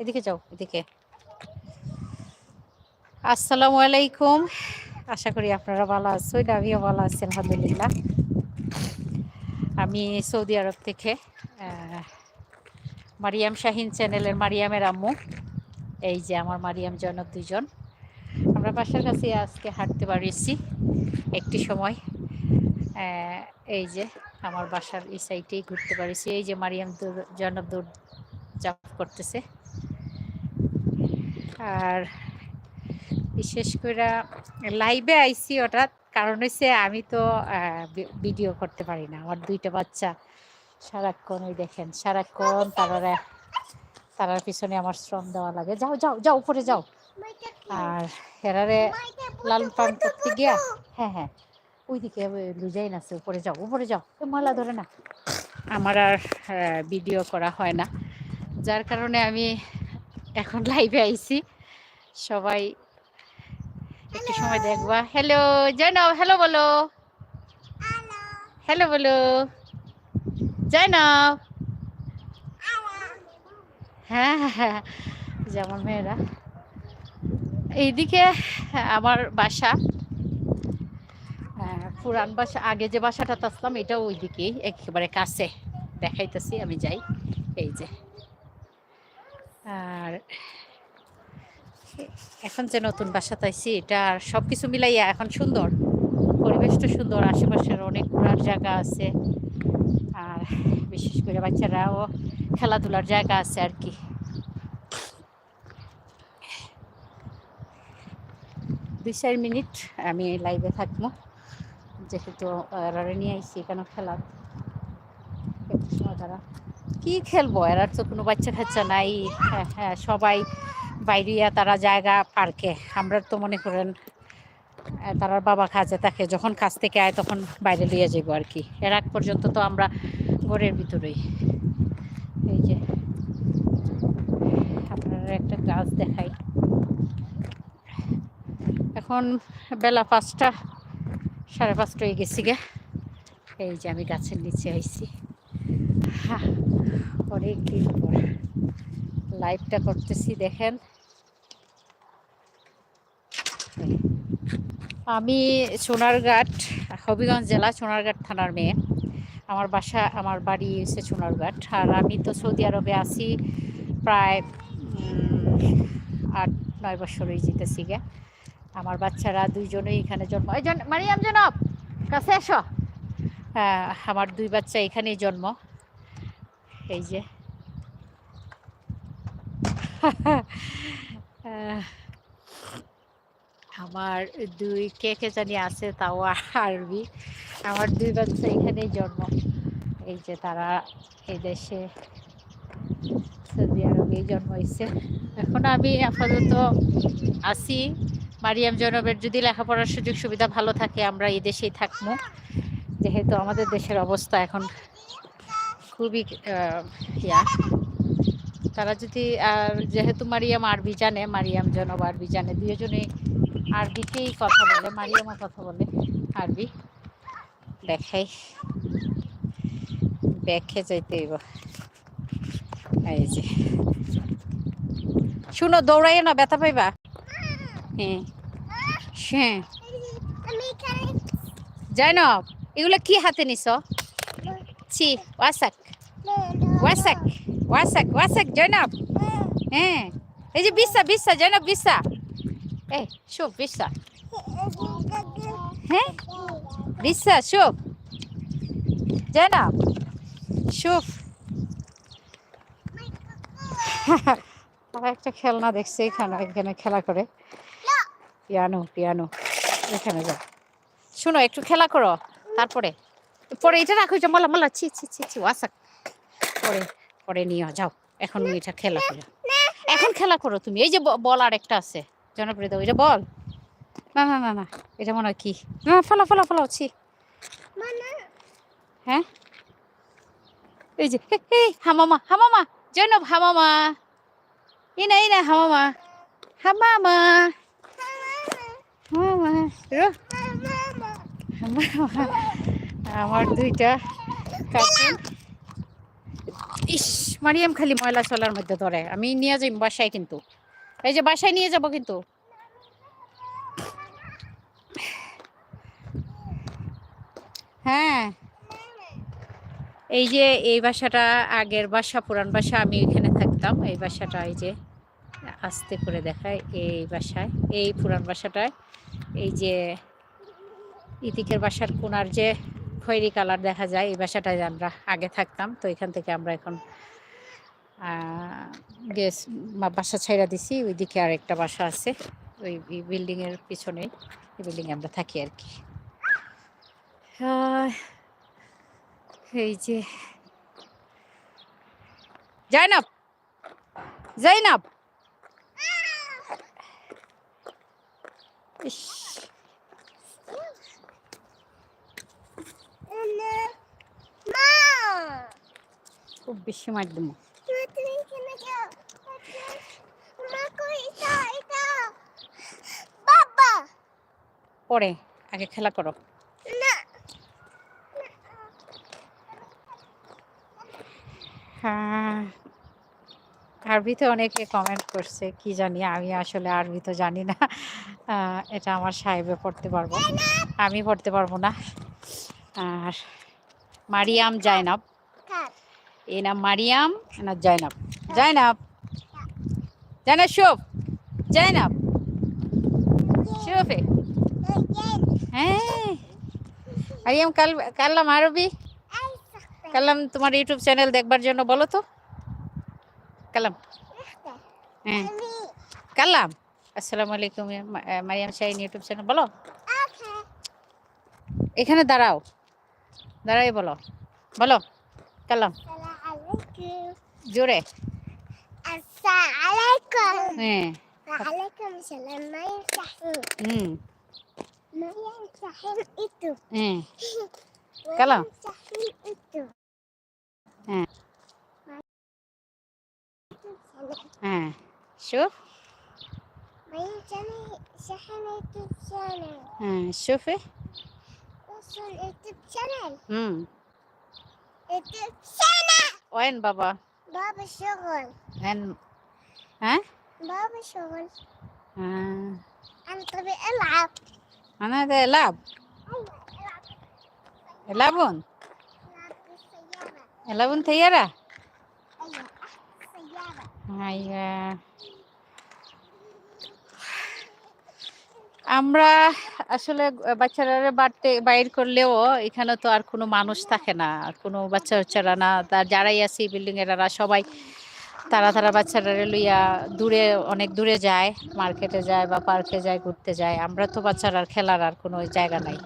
এদিকে যাও, এদিকে। আসসালামু আলাইকুম। আশা করি আপনারা ভালো আছেন, আমিও ভালো আছি, আলহামদুলিল্লাহ। আমি সৌদি আরব থেকে মারিয়াম শাহিন চ্যানেলের মারিয়ামের আম্মু। এই যে আমার মারিয়াম জনক দুজন আমরা বাসার কাছে আজকে হাঁটতে পারিছি একটি সময়। এই যে আমার বাসার এই সাইডেই ঘুরতে পারিছি। এই যে মারিয়াম দৌড়- জনক দৌড় জাপ করতেছে। আর বিশেষ করে লাইভে আইসি হঠাৎ। কারণ হচ্ছে আমি তো ভিডিও করতে পারি না। আমার দুইটা বাচ্চা। সারাক্ষণ ওই দেখেন, সারাক্ষণ তারা তারার পিছনে আমার শ্রম দেওয়া লাগে। যাও যাও যাও, উপরে যাও। আর হেরারে লালন পালন করতে গিয়া হ্যাঁ হ্যাঁ ওইদিকে লুজাইন আছে, উপরে যাও উপরে যাও। মালা ধরে না। আমার আর ভিডিও করা হয় না। যার কারণে আমি এখন লাইভে আইছি। সবাই একটু সময় দেখবা। হ্যালো জয়নব হ্যালো বলো। হ্যালো বলো। জয়নব হ্যাঁ হ্যাঁ, হ্যাঁ যেমন মেয়েরা। এইদিকে আমার বাসা। পুরান বাসা আগে যে বাসাটা আসলাম এটাও ওইদিকেই একেবারে কাছে। দেখাইতেছি আমি যাই। এই যে। আর এখন যে নতুন বাসা তাইছি এটা সব কিছু মিলাইয়া এখন সুন্দর। পরিবেশটা সুন্দর, আশেপাশের অনেক ঘোরার জায়গা আছে। আর বিশেষ করে বাচ্চারাও খেলাধুলার জায়গা আছে আর কি। দুই চার মিনিট আমি লাইভে থাকব। যেহেতু নিয়ে আইছি এখানে খেলা তারা কি খেলব? এরার তো কোনো বাচ্চা কাচ্চা নাই। হ্যাঁ হ্যাঁ সবাই বাইরিয়া তারা জায়গা পার্কে। আমরা তো মনে করেন তারার বাবা কাজে থাকে যখন কাজ থেকে আয় তখন বাইরে লিয়ে যাব আর কি। এর আগ পর্যন্ত তো আমরা ঘরের ভিতরেই। এই যে, আপনারা একটা গাছ দেখাই। এখন বেলা পাঁচটা, সাড়ে পাঁচটা হয়ে গেছি গে। এই যে আমি গাছের নিচে আইছি। হ্যাঁ অনেক দিন পর লাইভটা করতেছি, দেখেন। আমি সোনারঘাট, হবিগঞ্জ জেলা সোনারঘাট থানার মেয়ে। আমার বাসা, আমার বাড়ি হচ্ছে সোনারঘাট। আর আমি তো সৌদি আরবে আছি প্রায় আট, নয় বছর হয়ে যেতেছি গে আমার বাচ্চারা দুইজনেই এখানে জন্ম মারিয়াম জনব, কাছে এসো। হ্যাঁ আমার দুই বাচ্চা এখানেই জন্ম। এই যে। আমার দুই কে কে জানি আছে তাও আরবি। আমার দুই বাচ্চা এখানেই জন্ম। এই যে তারা এই দেশে সৌদি আরবেই জন্ম হয়েছে। এখন আমি আপাতত আছি। মারিয়াম জনবের যদি লেখাপড়ার সুযোগ সুবিধা ভালো থাকে আমরা এই দেশেই থাকব। যেহেতু আমাদের দেশের অবস্থা এখন খুবই ইয়া। তারা যদি আর যেহেতু মারিয়াম আরবি জানে মারিয়াম জনব আরবি জানে দুজনেই আরবিতেই কথা বলে মারিয়ামও কথা বলে আরবি। দেখাই ব্যাখ্যে যাইতে হইব। এই যে। শুনো দৌড়াইও না ব্যথা পাইবা? হ্যাঁ। হ্যাঁ। জাইনব এগুলো কি হাতে নিছ? ছি ওয়াসাক। ওয়াসাক। ওয়াসাক ওয়াসাক, জৈনব। হ্যাঁ। এই যে বিসা বিসা, জৈনব বিসা। এই, শুভ বিসা। হ্যাঁ? বিসা, শুভ। জৈনব, শুভ। একটা খেলনা দেখছে এখানে এখানে খেলা করে। Piano piano. এখানে যাও। শোনো, একটু খেলা করো। তারপরে। পরে এটা রাখো এটা মালা মালা ছি ছি ছি ছি ওয়াসাক। পরে পরে নিয়ে যাও। এখন এটা খেলা করো। এখন খেলা করো তুমি। এই যে বল আর একটা আছে। জনপ্রিয় দাও এটা বল। না না না না এটা মনে হয় কি? না ফেলা ফেলা ফেলাও ছি। হ্যাঁ? এই যে হে, হামামা হামামা জৈনব হামামা। ইনা ইনা হামামা। হামামা। হামামা। হামামা। আমার দুইটা কার্টুন ইস, মারিয়াম খালি ময়লা চলার মধ্যে ধরে। আমি নিয়ে যাই বাসায় কিন্তু। এই যে বাসায় নিয়ে যাব কিন্তু। হ্যাঁ। এই যে এই বাসাটা আগের বাসা, পুরান বাসা, আমি এখানে থাকতাম। এই বাসাটা এই যে আস্তে করে দেখায় এই বাসায়, এই পুরান বাসাটায়। এই যে ইতিকের বাসার কোনার যে খয়েরি কালার দেখা যায় এই বাসাটায় আমরা আগে থাকতাম। তো এখান থেকে আমরা এখন মা- বাসা ছাইরা দিছি। ওইদিকে আর একটা বাসা আছে। ওই বিল্ডিং এর পিছনে এই বিল্ডিং এ আমরা থাকি আর কি। এই যে জাইনাব! জাইনাব! ইস, মা খুব বেশি মার দেবো। পরে, আগে খেলা করো। হ্যাঁ আরবিতে অনেকে কমেন্ট করছে, কি জানি, আমি আসলে আরবি তো জানি না। এটা আমার সাহেবে পড়তে পারব। আমি পড়তে পারব না। আর মারিয়াম জাইনাব। কাট এই নাম মারিয়াম না জাইনাব। জাইনাব। জাইনাব শুভ। জাইনাব। শুভে। হ্যাঁ। মারিয়াম কাল কাল্লাম আরবি? কালাম তোমার ইউটিউব চ্যানেল দেখবার জন্য বলো তো। কালাম হ্যাঁ। কালাম আসসালামু আলাইকুম মারিয়াম শাহিন ইউটিউব চ্যানেল বলো। এখানে দাঁড়াও। দাঁড়াই বলো। বলো কালাম। জোরে। হ্যাঁ। itu hmm YouTube channel when বাবা بابا شغل হ্যাঁ হ্যাঁ بابا شغل হ্যাঁ أنا طبي ألعب أنا ده لعب أيوة ألعب يلعبون ألعب بالسيارة يلعبون طيارة أيوة سيارة أيوة আমরা আসলে বাচ্চারা বাড়তে বাইর করলেও এখানে তো আর কোনো মানুষ থাকে না, আর কোনো বাচ্চা বাচ্চারা না। তার যারাই আছে বিল্ডিং এরা সবাই তারা তারা বাচ্চারা লইয়া দূরে, অনেক দূরে যায় মার্কেটে যায় বা পার্কে যায়, ঘুরতে যায়। আমরা তো বাচ্চারা খেলার আর কোনো জায়গা নাই।